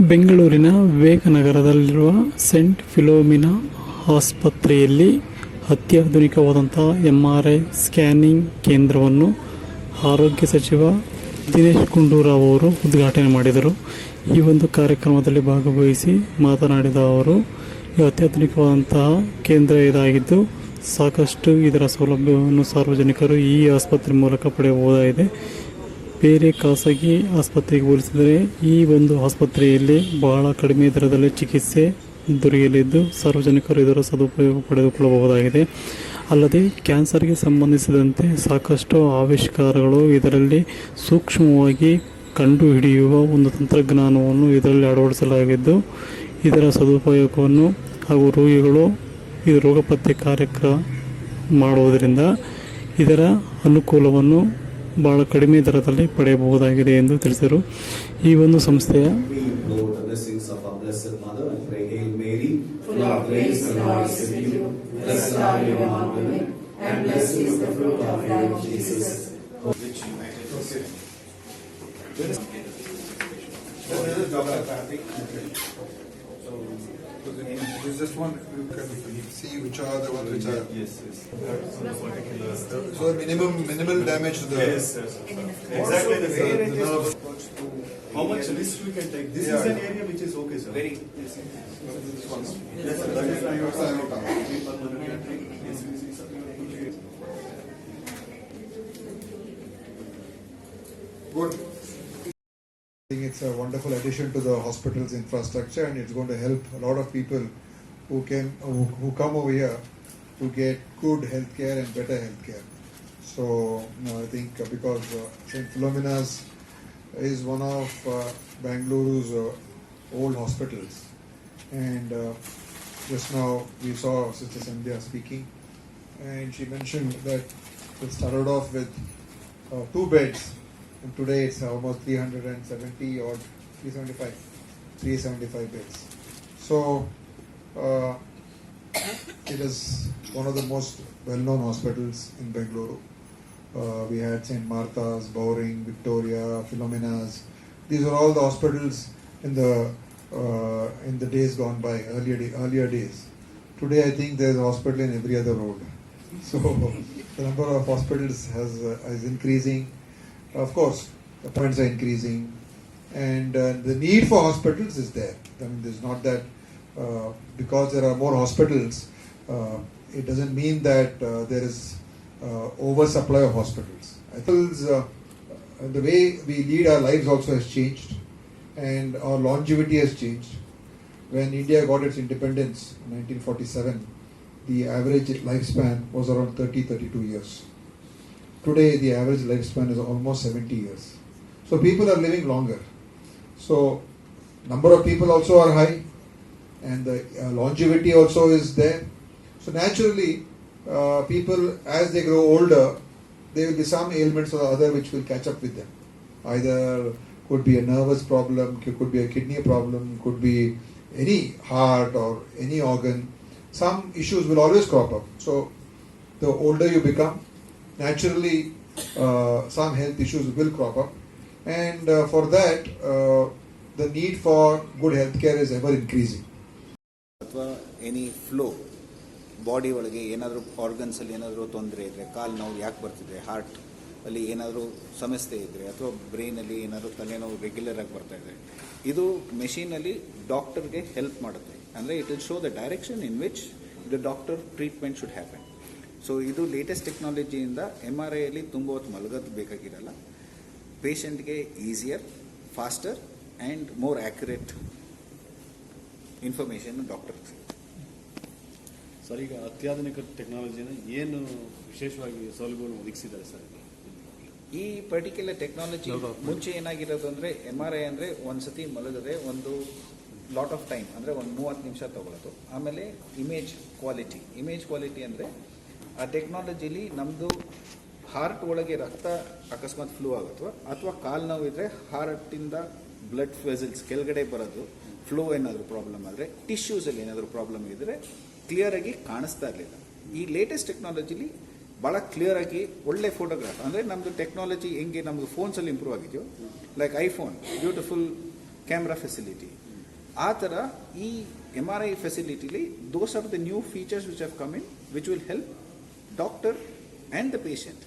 ಬೆಂಗಳೂರಿನ ವಿವೇಕನಗರದಲ್ಲಿರುವ Saint Philomena ಆಸ್ಪತ್ರೆಯಲ್ಲಿ ಅತ್ಯಾಧುನಿಕವಾದಂತಹ ಎಂ ಆರ್ ಐ ಸ್ಕ್ಯಾನಿಂಗ್ ಕೇಂದ್ರವನ್ನು ಆರೋಗ್ಯ ಸಚಿವ ದಿನೇಶ್ ಗುಂಡೂರಾವ್ ಅವರು ಉದ್ಘಾಟನೆ ಮಾಡಿದರು. ಈ ಒಂದು ಕಾರ್ಯಕ್ರಮದಲ್ಲಿ ಭಾಗವಹಿಸಿ ಮಾತನಾಡಿದ ಅವರು, ಈ ಅತ್ಯಾಧುನಿಕವಾದಂತಹ ಕೇಂದ್ರ ಇದಾಗಿದ್ದು ಸಾಕಷ್ಟು ಇದರ ಸೌಲಭ್ಯವನ್ನು ಸಾರ್ವಜನಿಕರು ಈ ಆಸ್ಪತ್ರೆ ಮೂಲಕ ಪಡೆಯಬಹುದಾಗಿದೆ. ಬೇರೆ ಖಾಸಗಿ ಆಸ್ಪತ್ರೆಗೆ ಹೋಲಿಸಿದರೆ ಈ ಒಂದು ಆಸ್ಪತ್ರೆಯಲ್ಲಿ ಬಹಳ ಕಡಿಮೆ ದರದಲ್ಲಿ ಚಿಕಿತ್ಸೆ ದೊರೆಯಲಿದ್ದು ಸಾರ್ವಜನಿಕರು ಇದರ ಸದುಪಯೋಗ ಪಡೆದುಕೊಳ್ಳಬಹುದಾಗಿದೆ. ಅಲ್ಲದೆ ಕ್ಯಾನ್ಸರ್ಗೆ ಸಂಬಂಧಿಸಿದಂತೆ ಸಾಕಷ್ಟು ಆವಿಷ್ಕಾರಗಳು ಇದರಲ್ಲಿ ಸೂಕ್ಷ್ಮವಾಗಿ ಕಂಡುಹಿಡಿಯುವ ಒಂದು ತಂತ್ರಜ್ಞಾನವನ್ನು ಇದರಲ್ಲಿ ಅಳವಡಿಸಲಾಗಿದ್ದು, ಇದರ ಸದುಪಯೋಗವನ್ನು ಹಾಗೂ ರೋಗಿಗಳು ಈ ರೋಗ ಪತ್ತೆ ಕಾರ್ಯಕ್ರಮ ಮಾಡುವುದರಿಂದ ಇದರ ಅನುಕೂಲವನ್ನು ಬಹಳ ಕಡಿಮೆ ದರದಲ್ಲಿ ಪಡೆಯಬಹುದಾಗಿದೆ ಎಂದು ತಿಳಿಸಿದರು ಈ ಒಂದು ಸಂಸ್ಥೆಯ. So, there's just one, you can see which are the ones which are, Yes, yes. So minimum, minimal damage to the. Yes, yes, Exactly the The same. nerve. How much risk we can take? This is Yeah. an area which is okay, sir. Very. Yes, sir. That is why you are saying. We permanent treatment. Yes, yes, yes. Good. I think it's a wonderful addition to the hospital's infrastructure and it's going to help a lot of people who can, who, who come over here to get good healthcare and better healthcare. So, I think uh, because uh, St. Philomena's is one of uh, Bangalore's uh, old hospitals. And uh, just now we saw Sister Sandhya speaking and she mentioned that it started off with uh, two beds and today it's almost 370 or 375 375 beds so uh, it is one of the most well-known hospitals in Bengaluru uh, we had St. Martha's, Bowring, Victoria, Philomena's. These are all the hospitals in the uh, in the days gone by, earlier day, earlier days. Today, I think there is a hospital in every other road. So the number of hospitals has uh, is increasing. Of course, the points are increasing, and uh, the need for hospitals is there. I mean, there's not that uh, because there are more hospitals, it doesn't mean that uh, there is uh, oversupply of hospitals. Hospitals, uh, the way we lead our lives also has changed, and our longevity has changed. When India got its independence in 1947, the average lifespan was around 30 32 years. Today, the average lifespan is almost 70 years. So, people are living longer. So, number of people also are high, and the uh, longevity also is there. So naturally, uh, people as they grow older, there will be some ailments or other which will catch up with them. Either could be a nervous problem, could be a kidney problem, could be any heart or any organ. Some issues will always crop up. So the older you become, naturally uh, some health issues will crop up, and uh, for that uh, the need for good healthcare is ever increasing. Any flow body ಒಳಗೆ ಏನಾದರೂ ಆರ್ಗನ್ಸಲ್ಲಿ ಏನಾದರೂ ತೊಂದರೆ ಇದ್ದರೆ ಕಾಲು ನೋವು ಯಾಕೆ ಬರ್ತಿದೆ heart ಅಲ್ಲಿ ಏನಾದರೂ ಸಮಸ್ಯೆ ಇದ್ದರೆ ಅಥವಾ ಬ್ರೈನಲ್ಲಿ ಏನಾದರೂ ತಲೆನೋವು ರೆಗ್ಯುಲರ್ ಆಗಿ ಬರ್ತಾ ಇದೆ ಇದು ಮೆಷಿನಲ್ಲಿ ಡಾಕ್ಟರ್ಗೆ ಹೆಲ್ಪ್ ಮಾಡುತ್ತೆ. ಅಂದರೆ it will show the direction in which the doctor treatment should happen so ಇದು ಲೇಟೆಸ್ಟ್ ಟೆಕ್ನಾಲಜಿಯಿಂದ ಎಂ ಆರ್ ಐಯಲ್ಲಿ ತುಂಬ ಹೊತ್ತು ಮಲಗೋದು ಬೇಕಾಗಿರಲ್ಲ. ಪೇಷಂಟ್ಗೆ easier faster and more accurate information doctor sir ಈಗ ಅತ್ಯಾಧುನಿಕ ಟೆಕ್ನಾಲಜಿನ ಏನು ವಿಶೇಷವಾಗಿ ಸೌಲಭ್ಯವನ್ನು ಒದಗಿಸಿದ್ದಾರೆ ಸರ್? ಈ ಪರ್ಟಿಕ್ಯುಲರ್ ಟೆಕ್ನಾಲಜಿ ಮುಂಚೆ ಏನಾಗಿರೋದು ಅಂದರೆ ಎಂ ಆರ್ ಐ ಅಂದರೆ ಒಂದು ಸತಿ ಮಲಗದೆ ಒಂದು ಲಾಟ್ ಆಫ್ ಟೈಮ್ ಅಂದರೆ ಒಂದು ಮೂವತ್ತು ನಿಮಿಷ ತಗೊಳ್ಳೋದು ಆಮೇಲೆ ಇಮೇಜ್ ಕ್ವಾಲಿಟಿ ಇಮೇಜ್ ಕ್ವಾಲಿಟಿ ಅಂದರೆ ಆ ಟೆಕ್ನಾಲಜಿಲಿ ನಮ್ಮದು ಹಾರ್ಟ್ ಒಳಗೆ ರಕ್ತ ಅಕಸ್ಮಾತ್ ಫ್ಲೂ ಆಗುತ್ತೋ ಅಥವಾ ಕಾಲು ನೋವಿದ್ರೆ ಹಾರ್ಟಿಂದ ಬ್ಲಡ್ ವೆಸಲ್ಸ್ ಕೆಳಗಡೆ ಬರೋದು. ಫ್ಲೋ ಏನಾದರೂ ಪ್ರಾಬ್ಲಮ್ ಆದರೆ ಟಿಶ್ಯೂಸಲ್ಲಿ ಏನಾದರೂ ಪ್ರಾಬ್ಲಮ್ ಇದ್ದರೆ ಕ್ಲಿಯರಾಗಿ ಕಾಣಿಸ್ತಾ ಇರಲಿಲ್ಲ. ಈ ಲೇಟೆಸ್ಟ್ ಟೆಕ್ನಾಲಜಿಲಿ ಭಾಳ ಕ್ಲಿಯರ್ ಆಗಿ ಒಳ್ಳೆ ಫೋಟೋಗ್ರಾಫ್ ಅಂದರೆ ನಮ್ಮದು ಟೆಕ್ನಾಲಜಿ ಹೆಂಗೆ ನಮ್ಮದು ಫೋನ್ಸಲ್ಲಿ ಇಂಪ್ರೂವ್ ಆಗಿದೆಯೋ like iPhone beautiful camera facility ಆ ಥರ ಈ M R I ಫೆಸಿಲಿಟಿಲಿ those are the new features which have come in which will help doctor and the patient